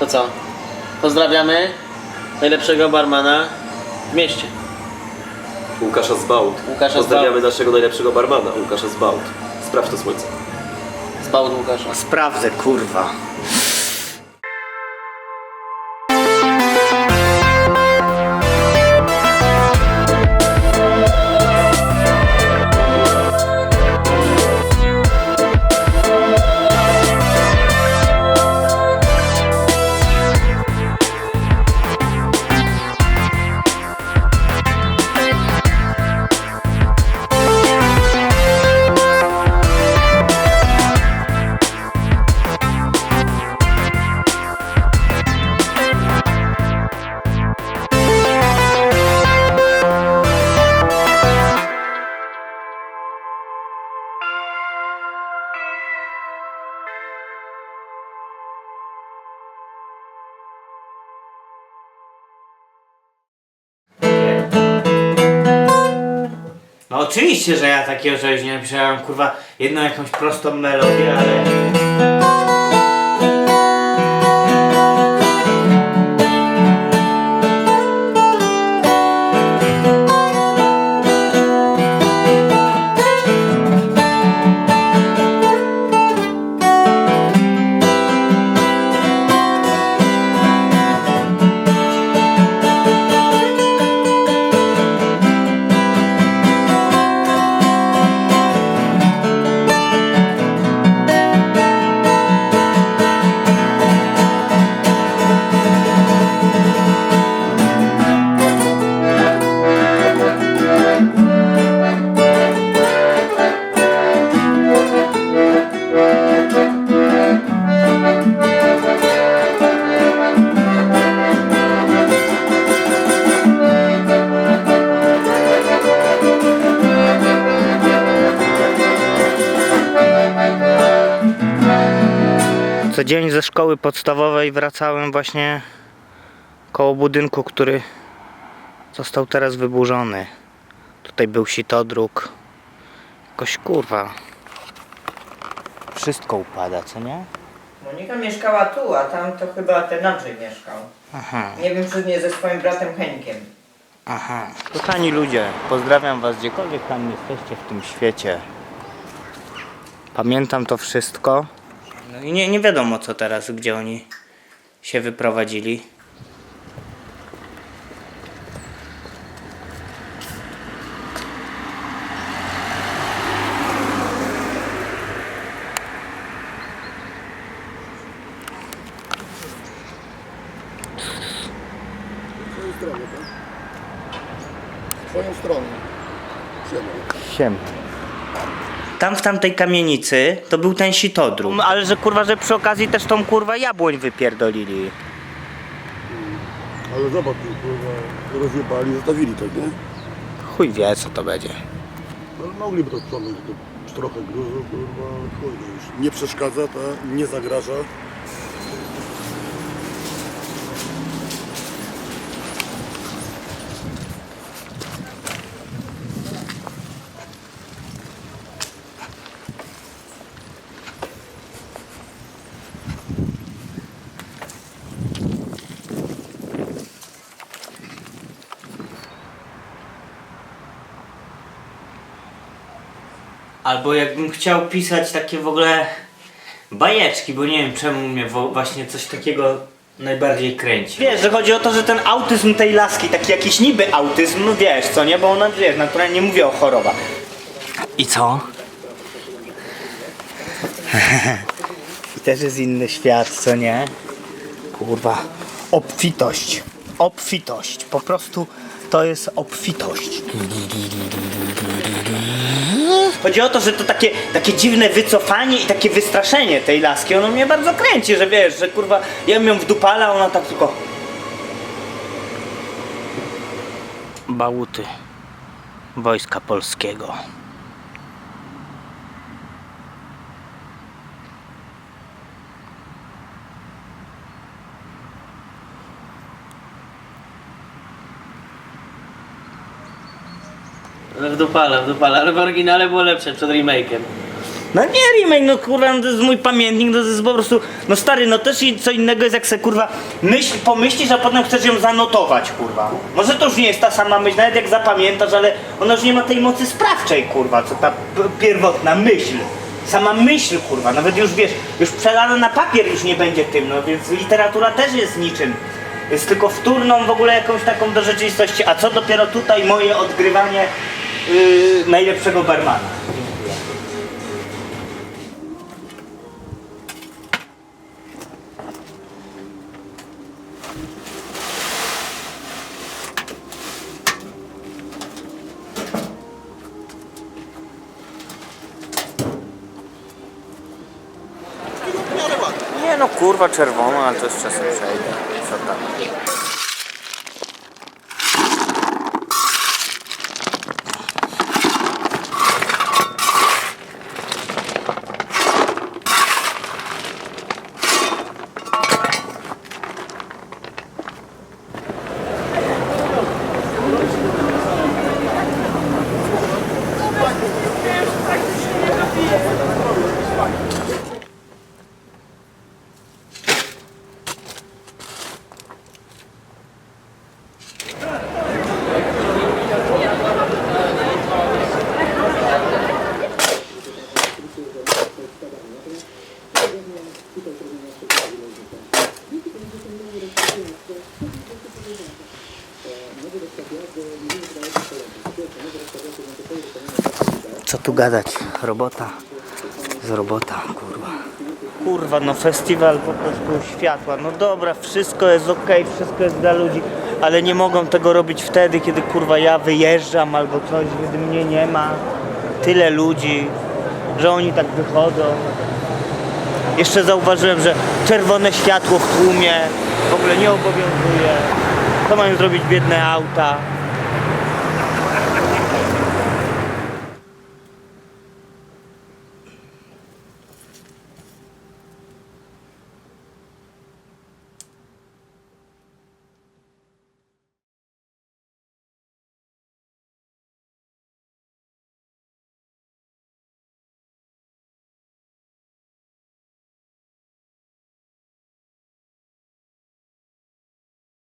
To co? Pozdrawiamy najlepszego barmana w mieście. Łukasza z Bałt. Łukasza z Pozdrawiamy Bałt. naszego najlepszego barmana, Łukasza z Bałt. Sprawdź to słońce. Spał Łukasza. Sprawdzę, kurwa. Oczywiście, że ja takiego czegoś nie napisałem, kurwa, jedną jakąś prostą melodię, ale... Co dzień ze szkoły podstawowej wracałem właśnie koło budynku, który został teraz wyburzony. Tutaj był sitodruk. Jakoś kurwa. Wszystko upada, co nie? Monika mieszkała tu, a tam to chyba ten Andrzej mieszkał. Aha, Nie wiem, czy nie ze swoim bratem Henkiem. aha. Kochani ludzie, pozdrawiam was gdziekolwiek tam jesteście w tym świecie. Pamiętam to wszystko. No i nie, nie wiadomo co teraz, gdzie oni się wyprowadzili. Twoją stronę. Siema. Siem. Tam w tamtej kamienicy to był ten sitodrum. Ale że kurwa, że przy okazji też tą kurwa jabłoń wypierdolili. Ale zobacz, tu, kurwa, rozjebali, zostawili to, nie? Chuj wie co to będzie. No, mogliby to sprzątnąć, to trochę gruzu, kurwa, chuj, no już nie przeszkadza, ta, nie zagraża. Albo jakbym chciał pisać takie w ogóle bajeczki, bo nie wiem czemu mnie właśnie coś takiego najbardziej kręci. Wiesz, że chodzi o to, że ten autyzm tej laski, taki jakiś niby autyzm, wiesz co nie, bo ona wiesz, naturalnie nie mówię o chorobach. I co? I też jest inny świat, co nie? Kurwa, obfitość. Obfitość. Po prostu to jest obfitość. Chodzi o to, że to takie, takie dziwne wycofanie i takie wystraszenie tej laski, ono mnie bardzo kręci, że wiesz, że kurwa, ja bym ją wdupala, ona tak tylko... Bałuty Wojska Polskiego. W dupale, w dupale, ale w oryginale było lepsze przed remake'em. No nie remake, no kurwa, no to jest mój pamiętnik, no to jest po prostu, no stary, no też i co innego jest jak se kurwa myśl, pomyślisz, a potem chcesz ją zanotować, kurwa. Może to już nie jest ta sama myśl, nawet jak zapamiętasz, ale ona już nie ma tej mocy sprawczej, kurwa, co ta pierwotna myśl. Sama myśl, kurwa, nawet już wiesz, już przelana na papier już nie będzie tym, no więc literatura też jest niczym. Jest tylko wtórną w ogóle jakąś taką do rzeczywistości, a co dopiero tutaj moje odgrywanie yy, najlepszego barmana. Nie no kurwa czerwona, ale to jest czasem przejdzie. Co tam? Co tu gadać? Robota z robota, kurwa. Kurwa, no festiwal po prostu światła. No dobra, wszystko jest ok, wszystko jest dla ludzi, ale nie mogą tego robić wtedy, kiedy kurwa ja wyjeżdżam albo coś, kiedy mnie nie ma. Tyle ludzi, że oni tak wychodzą. Jeszcze zauważyłem, że czerwone światło w tłumie w ogóle nie obowiązuje. Co mają zrobić biedne auta?